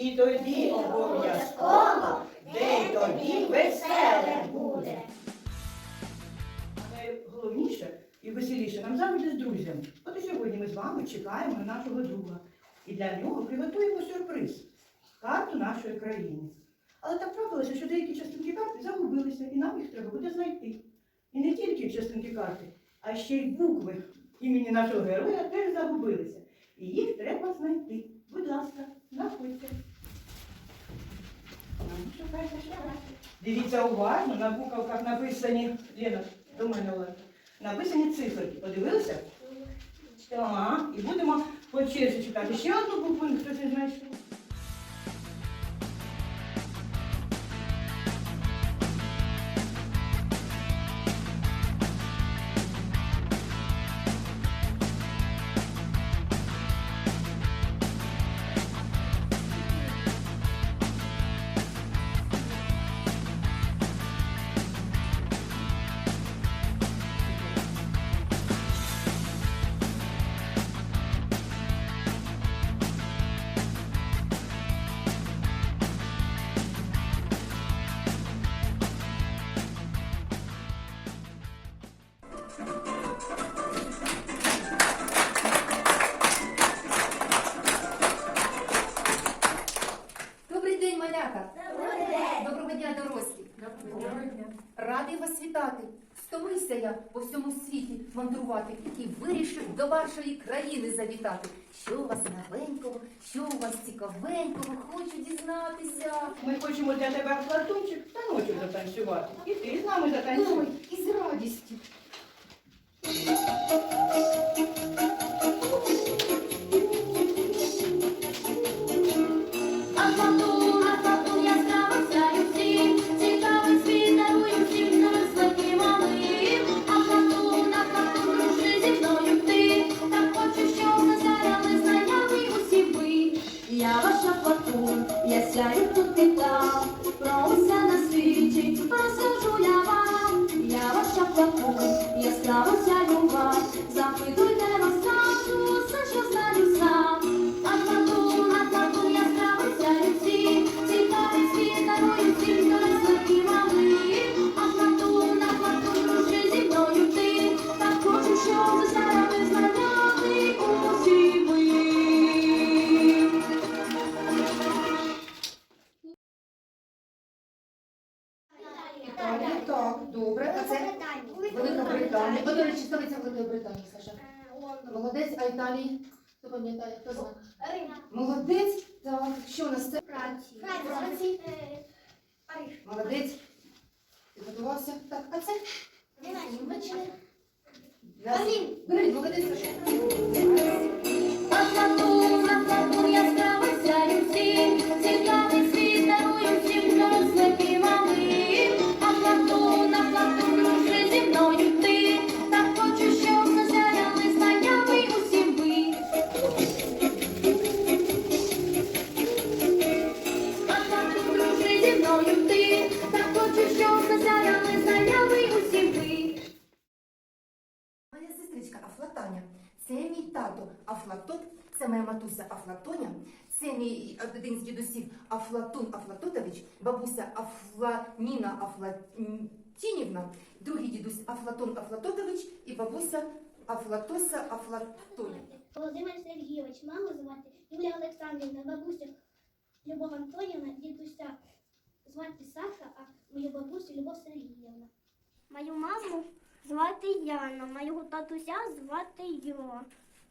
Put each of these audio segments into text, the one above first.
І тоді обов'язково день тобі веселе буде. Найголовніше і веселіше нам завжди з друзями. От і сьогодні ми з вами чекаємо на нашого друга. І для нього приготуємо сюрприз карту нашої країни. Але так трапилося, що деякі частинки карти загубилися, і нам їх треба буде знайти. І не тільки частинки карти, а ще й букви імені нашого героя теж загубилися. І їх треба знайти. Будь ласка, знаходьте. Дивіться уважно, на буковках написані, Лена, до написані циферки. Подивилися? Так, і будемо по черзі читати. Ще одну букву, хтось не знайшов. Вітати! Стомився я по всьому світі мандрувати і вирішив до вашої країни завітати. Що у вас новенького, що у вас цікавенького, хочу дізнатися. Ми хочемо для тебе платунчик ночі затанцювати. І ти з нами затанцюй. Я вся яскраво сяю вам, запитуйте, розкажу все, що знаю Велика Британія. О, до речі, столиця Великої Британії, Саша. Молодець, а Італії? Хто пам'ятає, хто знає? Молодець. Так, що у нас це? Франції. Молодець. Ти готувався? Так, а це? Німеччина. Берлін. Берлін, молодець, Саша. Сестричка Афлатаня, це мій тато Афлатот, це моя матуся Афлатоня, це мій один з дідусів Афлатун Афлатотович, бабуся Афланіна Афлатінівна, другий дідусь Афлатон Афлатотович і бабуся Афлатоса Афлатоня. Володимир Сергійович, маму звати Юлія Олександрівна, бабуся Любов Антонівна, дідуся звати Саша, а мою бабусю Любов Сергіївна. Мою маму звати Яна, мого татуся звати Йо.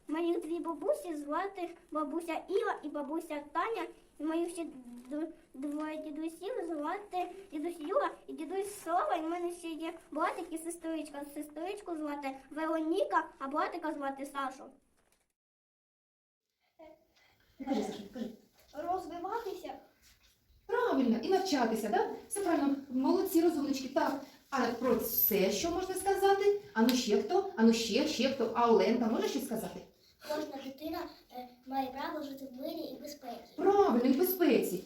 Моїх дві бабусі звати бабуся Іва і бабуся Таня. І моїх ще двоє дідусів звати дідусь Юра і дідусь Слава. І в мене ще є братик і сестричка. Сестричку звати Вероніка, а братика звати Сашу. Кажи, Саша, кажи. Розвиватися Правильно, і навчатися, да? Все правильно, молодці, розумнички, так. А про це що можна сказати? Ану ще хто? Ану ще, ще хто? А Оленка може щось сказати? кожна дитина е, має право жити в мирі і безпеці. Правильно, і в безпеці.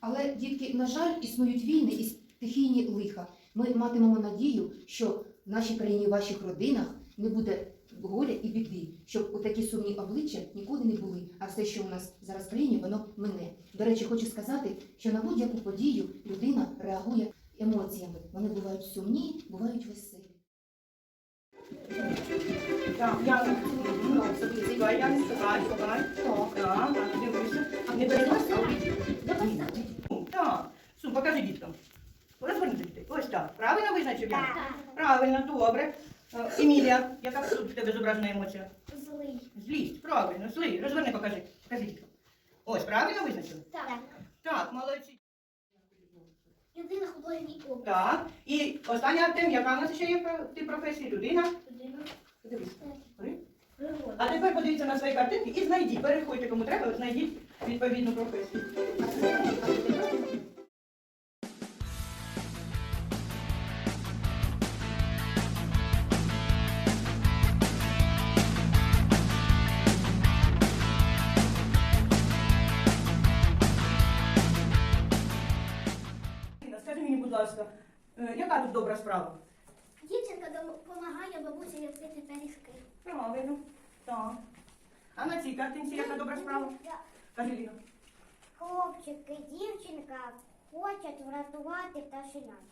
Але, дітки, на жаль, існують війни і стихійні лиха. Ми матимемо надію, що в нашій країні, в ваших родинах не буде горя і біди, щоб у такі сумні обличчя ніколи не були. А все, що у нас зараз в країні, воно мине. До речі, хочу сказати, що на будь-яку подію людина реагує емоціями. Вони бувають сумні, бувають веселі. Так, Яна. Давай, Яна, давай, давай. Так, так, дивися. Не переносься. Так, Сум, покажи діткам. Розвернути дітей. Ось так. Правильно визначив? Так. Правильно, добре. Е, Емілія, яка тут в тебе зображена емоція? Злий. Злість, правильно, злий. Розверни, покажи. Покажи діткам. Ось, правильно визначив? Так. Так, молодці. Людина художній образ. Так. І останній Артем, яка в нас ще є ти професія? Людина? Людина. А тепер подивіться на свої картинки і знайдіть, переходьте кому треба, знайдіть відповідну професію. Яка тут добра справа? Дівчинка допомагає бабусі ліпити пиріжки. Правильно. Так. А на цій картинці яка добра справа? Кажи, Ліна. Хлопчик і дівчинка хочуть врятувати пташенят.